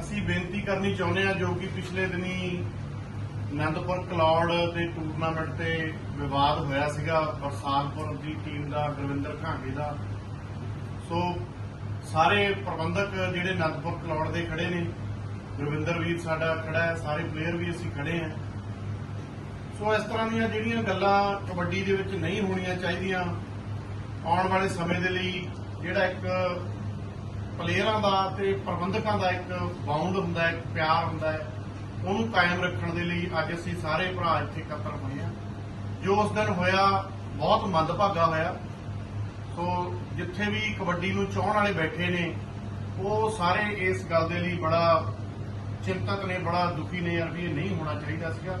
ਅਸੀਂ ਬੇਨਤੀ ਕਰਨੀ ਚਾਹੁੰਦੇ ਹਾਂ ਜੋ ਕਿ ਪਿਛਲੇ ਦਿਨੀ ਆਨੰਦਪੁਰ ਕਲੌੜ ਦੇ ਟੂਰਨਾਮੈਂਟ ਤੇ ਵਿਵਾਦ ਹੋਇਆ ਸੀਗਾ ਬਰਸਾਲਪੁਰ ਦੀ ਟੀਮ ਦਾ, ਗੁਰਵਿੰਦਰ ਘਾਂਗੇ ਦਾ। ਸੋ ਸਾਰੇ ਪ੍ਰਬੰਧਕ ਜਿਹੜੇ ਆਨੰਦਪੁਰ ਕਲੌੜ ਦੇ ਖੜੇ ਨੇ, ਗੁਰਵਿੰਦਰ ਵੀਰ ਸਾਡਾ ਖੜਾ ਹੈ, ਸਾਰੇ ਪਲੇਅਰ ਵੀ ਅਸੀਂ ਖੜੇ ਹਾਂ। ਸੋ ਇਸ ਤਰ੍ਹਾਂ ਦੀਆਂ ਜਿਹੜੀਆਂ ਗੱਲਾਂ ਕਬੱਡੀ ਦੇ ਵਿੱਚ ਨਹੀਂ ਹੋਣੀਆਂ ਚਾਹੀਦੀਆਂ, ਆਉਣ ਵਾਲੇ ਸਮੇਂ ਦੇ ਲਈ ਜਿਹੜਾ ਇੱਕ ਪਲੇਅਰਾਂ ਦਾ ਤੇ ਪ੍ਰਬੰਧਕਾਂ ਦਾ ਇੱਕ ਬਾਉਂਡ ਹੁੰਦਾ ਹੈ, ਇੱਕ ਪਿਆਰ ਹੁੰਦਾ ਹੈ। ਉਹਨੂੰ ਕਾਇਮ ਰੱਖਣ ਦੇ ਲਈ ਅੱਜ ਅਸੀਂ ਸਾਰੇ ਭਰਾ ਇੱਥੇ ਇਕੱਤਰ ਹੋਏ ਹਾਂ। ਜੋ ਉਸ ਦਿਨ ਹੋਇਆ, ਬਹੁਤ ਮੰਦਭਾਗਾ ਹੋਇਆ। ਸੋ ਜਿੱਥੇ ਵੀ ਕਬੱਡੀ ਨੂੰ ਚਾਹਣ ਵਾਲੇ ਬੈਠੇ ਨੇ, ਉਹ ਸਾਰੇ ਇਸ ਗੱਲ ਦੇ ਲਈ ਬੜਾ ਚਿੰਤਕ ਨੇ, ਬੜਾ ਦੁਖੀ ਨੇ ਯਾਰ ਵੀ ਇਹ ਨਹੀਂ ਹੋਣਾ ਚਾਹੀਦਾ ਸੀਗਾ।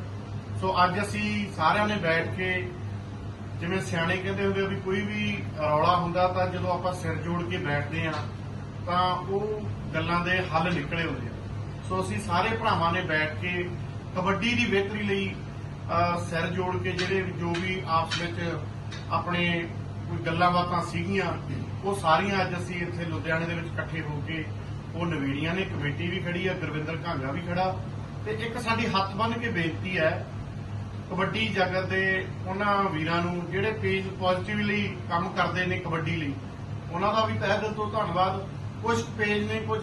ਸੋ ਅੱਜ ਅਸੀਂ ਸਾਰਿਆਂ ਨੇ ਬੈਠ ਕੇ, ਜਿਵੇਂ ਸਿਆਣੇ ਕਹਿੰਦੇ ਹੁੰਦੇ ਆ ਵੀ ਕੋਈ ਵੀ ਰੌਲਾ ਹੁੰਦਾ ਤਾਂ ਜਦੋਂ ਆਪਾਂ ਸਿਰ ਜੋੜ ਕੇ ਬੈਠਦੇ ਆ ਤਾਂ ਉਹ ਗੱਲਾਂ ਦੇ ਹੱਲ ਨਿਕਲੇ ਹੁੰਦੇ ਆ। ਸੋ ਅਸੀਂ ਸਾਰੇ ਭਰਾਵਾਂ ਨੇ ਬੈਠ ਕੇ ਕਬੱਡੀ ਦੀ ਬਿਹਤਰੀ ਲਈ ਸਿਰ ਜੋੜ ਕੇ ਜਿਹੜੇ ਜੋ ਵੀ ਆਪਸ ਵਿੱਚ ਆਪਣੇ ਕੋਈ ਗੱਲਾਂ ਬਾਤਾਂ ਸੀਗੀਆਂ, ਉਹ ਸਾਰੀਆਂ ਅੱਜ ਅਸੀਂ ਇੱਥੇ ਲੁਧਿਆਣੇ ਦੇ ਵਿੱਚ ਇਕੱਠੇ ਹੋ ਕੇ ਉਹ ਨਵੀੜੀਆਂ ਨੇ। ਕਮੇਟੀ ਵੀ ਖੜੀ ਆ, ਗੁਰਵਿੰਦਰ ਘਾਂਗਾ ਵੀ ਖੜਾ। ਤੇ ਇੱਕ ਸਾਡੀ ਹੱਥ ਬੰਨ੍ਹ ਕੇ ਬੇਨਤੀ ਹੈ, ਕਬੱਡੀ ਜਗਤ ਦੇ ਉਹਨਾਂ ਵੀਰਾਂ ਨੂੰ ਜਿਹੜੇ ਪੇਜ ਪੋਜ਼ਿਟਿਵਲੀ ਕੰਮ ਕਰਦੇ ਨੇ ਕਬੱਡੀ ਲਈ, ਉਹਨਾਂ ਦਾ ਵੀ ਤਹਿ ਦਿਲ ਤੋਂ ਧੰਨਵਾਦ। ਕੁਝ ਪੇਜ ਨੇ ਕੁਝ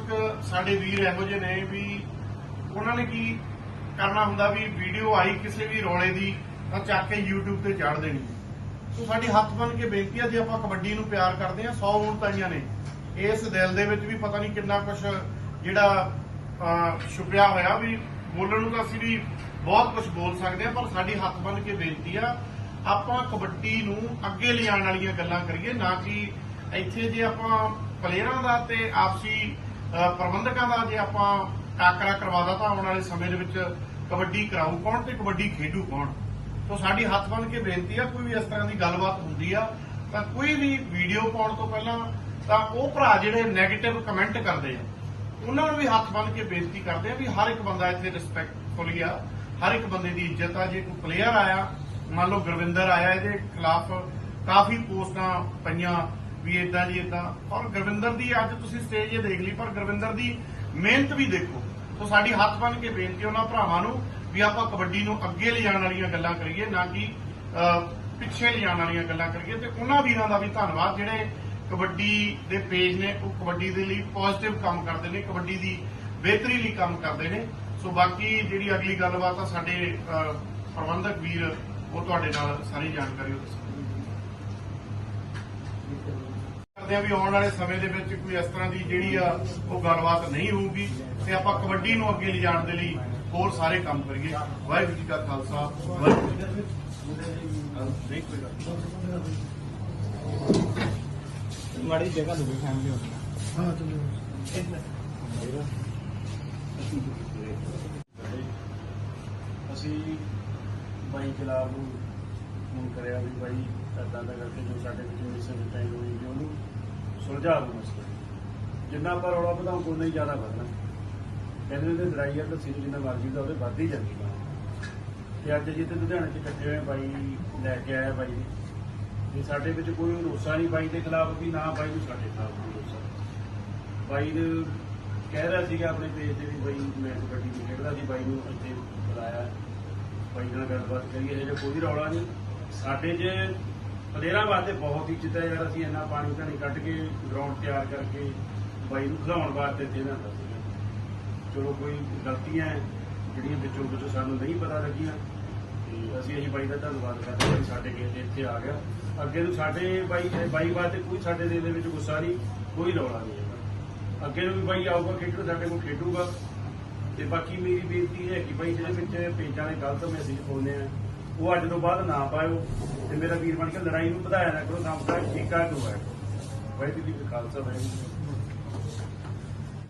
ਸਾਡੇ ਵੀਰ ਇਹੋ ਜਿਹੇ ਨੇ ਵੀ ਉਹਨਾਂ ਨੇ ਕੀ ਕਰਨਾ ਹੁੰਦਾ ਵੀ ਵੀਡੀਓ ਆਈ ਕਿਸੇ ਵੀ ਰੌਲੇ ਦੀ, ਤਾਂ ਚੱਕ ਕੇ YouTube ਤੇ ਚਾੜ ਦੇਣੀ। ਸੋ ਸਾਡੀ ਹੱਥ ਬੰਨ ਕੇ ਬੇਨਤੀ ਆ, ਜੇ ਆਪਾਂ ਕਬੱਡੀ ਨੂੰ ਪਿਆਰ ਕਰਦੇ ਹਾਂ 100 ਉਣਤਾਈਆਂ ਨੇ। ਇਸ ਦਿਲ ਦੇ ਵਿੱਚ ਵੀ ਪਤਾ ਨਹੀਂ ਕਿੰਨਾ ਕੁਝ ਜਿਹੜਾ ਛੁਪਿਆ ਹੋਇਆ ਵੀ ਬੋਲਣ ਨੂੰ ਤਾਂ ਅਸੀਂ ਵੀ ਬਹੁਤ ਕੁਝ ਬੋਲ ਸਕਦੇ ਹਾਂ ਪਰ ਸਾਡੀ ਹੱਥ ਬੰਨ ਕੇ ਬੇਨਤੀ ਆ, ਆਪਾਂ ਕਬੱਡੀ ਨੂੰ ਅੱਗੇ ਲਿਆਉਣ ਵਾਲੀਆਂ ਗੱਲਾਂ ਕਰੀਏ, ਨਾ ਕਿ ਇੱਥੇ ਜੇ ਆਪਾਂ ਪਲੇਅਰਾਂ ਦਾ ਤੇ ਆਪਸੀ ਪ੍ਰਬੰਧਕਾਂ ਦਾ ਜੇ ਆਪਾਂ ਟਾਕਰਾ ਕਰਵਾਦਾ ਤਾਂ ਆਉਣ ਵਾਲੇ ਸਮੇਂ ਦੇ ਵਿੱਚ ਕਬੱਡੀ ਕਰਾਊ ਕੌਣ ਤੇ ਕਬੱਡੀ ਖੇਡੂ ਕੌਣ? ਸੋ ਸਾਡੀ ਹੱਥ ਬੰਨ ਕੇ ਬੇਨਤੀ ਆ, ਕੋਈ ਵੀ ਇਸ ਤਰ੍ਹਾਂ ਦੀ ਗੱਲਬਾਤ ਹੁੰਦੀ ਆ, ਤਾਂ ਕੋਈ ਵੀ ਵੀਡੀਓ ਪਾਉਣ ਤੋਂ ਪਹਿਲਾਂ ਤਾਂ ਉਹ ਭਰਾ ਜਿਹੜੇ 네ਗੇਟਿਵ ਕਮੈਂਟ ਕਰਦੇ ਆ, ਉਹਨਾਂ ਨੂੰ ਵੀ ਹੱਥ ਬੰਨ ਕੇ ਬੇਨਤੀ ਕਰਦੇ ਆ ਵੀ ਹਰ ਇੱਕ ਬੰਦਾ ਇੱਥੇ ਰਿਸਪੈਕਟਫੁਲੀ ਆ, ਹਰ ਇੱਕ ਬੰਦੇ ਦੀ ਇੱਜ਼ਤ ਆ, ਜੇ ਕੋਈ ਪਲੇਅਰ ਆਇਆ, ਮੰਨ ਲਓ ਗੁਰਵਿੰਦਰ ਆਇਆ, ਇਹਦੇ ਖਿਲਾਫ ਕਾਫੀ ਪੋਸਟਾਂ ਪਈਆਂ ਵੀ ਇਦਾਂ ਜੀ ਇਦਾਂ ਔਰ ਗੁਰਵਿੰਦਰ ਦੀ ਅੱਜ ਤੁਸੀਂ ਸਟੇਜ ਇਹ ਦੇਖ ਲਈ, ਪਰ ਗੁਰਵਿੰਦਰ ਦੀ ਮਿਹਨਤ ਵੀ ਦੇਖੋ। ਸੋ ਸਾਡੀ ਹੱਥ ਬੰਨ ਕੇ ਬੇਨਤੀ ਉਹਨਾਂ ਭਰਾਵਾਂ ਨੂੰ ਵੀ ਆਪਾਂ ਕਬੱਡੀ ਨੂੰ ਅੱਗੇ ਲਿਜਾਣ ਵਾਲੀਆਂ ਗੱਲਾਂ ਕਰੀਏ, ਨਾ ਕਿ ਪਿੱਛੇ ਲਿਜਾਣ ਵਾਲੀਆਂ ਗੱਲਾਂ ਕਰੀਏ। ਤੇ ਉਹਨਾਂ ਵੀਰਾਂ ਦਾ ਵੀ ਧੰਨਵਾਦ, ਜਿਹੜੇ ਕਬੱਡੀ ਦੇ ਪੇਜ ਨੇ, ਉਹ ਕਬੱਡੀ ਦੇ ਲਈ ਪੋਜ਼ਿਟਿਵ ਕੰਮ ਕਰਦੇ ਨੇ, ਕਬੱਡੀ ਦੀ ਬਿਹਤਰੀ ਲਈ ਕੰਮ ਕਰਦੇ ਨੇ। ਸੋ ਬਾਕੀ ਜਿਹੜੀ ਅਗਲੀ ਗੱਲਬਾਤ ਆ, ਸਾਡੇ ਪ੍ਰਬੰਧਕ ਵੀਰ, ਉਹ ਤੁਹਾਡੇ ਨਾਲ ਸਾਰੀ ਜਾਣਕਾਰੀ ਉਹ ਦੱਸਣਗੇ ਕਰਦੇ ਆ ਵੀ ਆਉਣ ਵਾਲੇ ਸਮੇਂ ਦੇ ਵਿੱਚ ਕੋਈ ਇਸ ਤਰ੍ਹਾਂ ਦੀ ਜਿਹੜੀ ਆ ਉਹ ਗੱਲਬਾਤ ਨਹੀਂ ਹੋਊਗੀ ਤੇ ਆਪਾਂ ਕਬੱਡੀ ਨੂੰ ਅੱਗੇ ਲਿਜਾਣ ਦੇ ਲਈ ਹੋਰ ਸਾਰੇ ਕੰਮ ਕਰੀਏ। ਵਾਹਿਗੁਰੂ ਜੀ ਕਾ ਖਾਲਸਾ ਵਾਹਿਗੁਰੂ ਜੀ ਕੀ ਫਤਿਹ। ਮਾੜੀ ਜਗ੍ਹਾ ਦੂਜੀ ਫੈਮਿਲੀ ਹੋਣੀ ਹਾਂ ਚਲੋ। ਅਸੀਂ ਬਾਈ ਜਲਾਬ ਨੂੰ ਫੋਨ ਕਰਿਆ ਵੀ ਬਾਈ ਦਾ ਕਰਕੇ ਜੋ ਸਾਡੇ ਵਿੱਚ ਮਿਸਅੰਡਰਸਟੈਂਡ ਹੋਈ ਉਹਨੂੰ ਸੁਲਝਾ ਦਿਓ ਮਸਲਾ ਜਿੰਨਾ ਆਪਾਂ ਰੌਲਾ ਵਧਾਉਂ ਉਨਾ ਹੀ ਜ਼ਿਆਦਾ ਵਧਣਾ। ਕਹਿੰਦੇ ਨੇ ਲੜਾਈ ਆ ਤਾਂ ਸਿਰ ਜਿੰਨਾ ਮਰਜ਼ੀ ਦਾ ਉਹਦੇ ਵੱਧ ਹੀ ਜਾਂਦੀ ਹੈ। ਤੇ ਅੱਜ ਜਿੱਥੇ ਲੁਧਿਆਣੇ 'ਚ ਇਕੱਠੇ ਹੋਏ ਬਾਈ ਲੈ ਕੇ ਆਇਆ ਬਾਈ ਜੀ ਤੇ ਸਾਡੇ ਵਿੱਚ ਕੋਈ ਰੋਸਾ ਨਹੀਂ ਬਾਈ ਦੇ ਖਿਲਾਫ ਵੀ, ਨਾ ਬਾਈ ਨੂੰ ਸਾਡੇ ਖਿਲਾਫ ਕੋਈ ਰੋਸਾ ਬਾਈ ਨੇ ਕਹਿ ਰਿਹਾ ਸੀਗਾ ਆਪਣੇ ਪੇਜ ਤੇ ਵੀ ਬਾਈ ਮੈਂ ਕਬੱਡੀ ਨਹੀਂ ਖੇਡਦਾ ਸੀ, ਬਾਈ ਨੂੰ ਇੱਥੇ ਬੁਲਾਇਆ। ਬਾਈ ਨਾਲ ਗੱਲਬਾਤ ਕਰੀਏ ਇਹ ਕੋਈ ਰੌਲਾ ਨਹੀਂ। ਸਾਡੇ 'ਚ ਪਲੇਅਰਾਂ ਵਾਸਤੇ ਬਹੁਤ ਇੱਜ਼ਤ ਹੈ ਯਾਰ ਅਸੀਂ ਇੰਨਾ ਪਾਣੀ ਧਾਣੀ ਕੱਢ ਕੇ ਗਰਾਊਂਡ ਤਿਆਰ ਕਰਕੇ ਬਾਈ ਨੂੰ ਖਿਲਾਉਣ ਵਾਸਤੇ ਦੇਣਾ ਲਿਆਂਦਾ ਸੀਗਾ। ਚਲੋ ਕੋਈ ਗਲਤੀਆਂ ਜਿਹੜੀਆਂ ਵਿੱਚੋਂ ਵਿੱਚੋਂ ਸਾਨੂੰ ਨਹੀਂ ਪਤਾ ਲੱਗੀਆਂ, ਤੇ ਅਸੀਂ ਅਸੀਂ ਬਾਈ ਦਾ ਧੰਨਵਾਦ ਕਰਦੇ ਹਾਂ ਵੀ ਸਾਡੇ ਗੇਟ ਇੱਥੇ ਆ ਗਿਆ। ਅੱਗੇ ਨੂੰ ਸਾਡੇ ਬਾਈ ਬਾਈ ਵਾਸਤੇ ਕੋਈ ਸਾਡੇ ਦਿਲ ਦੇ ਵਿੱਚ ਗੁੱਸਾ ਨਹੀਂ, ਕੋਈ ਰੌਲਾ ਨਹੀਂ ਹੈਗਾ। ਅੱਗੇ ਨੂੰ ਵੀ ਬਾਈ ਆਊਗਾ ਖੇਡੂ ਸਾਡੇ ਕੋਲ ਖੇਡੂਗਾ। ਤੇ ਬਾਕੀ ਮੇਰੀ ਬੇਨਤੀ ਹੈ ਕਿ ਬਾਈ ਜਿਹੜੇ ਵਿੱਚ ਪੇਜਾਂ ਨੇ ਗਲਤ ਮੈਸੇਜ ਪਾਉਂਦੇ ਆ ਉਹ ਅੱਜ ਤੋਂ ਬਾਅਦ ਨਾ ਪਾਇਓ ਤੇ ਮੇਰਾ ਵੀਰ ਬਣ ਕੇ ਲੜਾਈ ਨੂੰ ਵਧਾਇਆ ਨਾ ਕਰੋ, ਨਾ ਤਾਂ ਠੀਕਾ ਕਿਉਂ ਹੈ ਵਾਹਿਗੁਰੂ ਜੀ ਕਾ ਖਾਲਸਾ, ਵਾਹਿਗੁਰੂ ਜੀ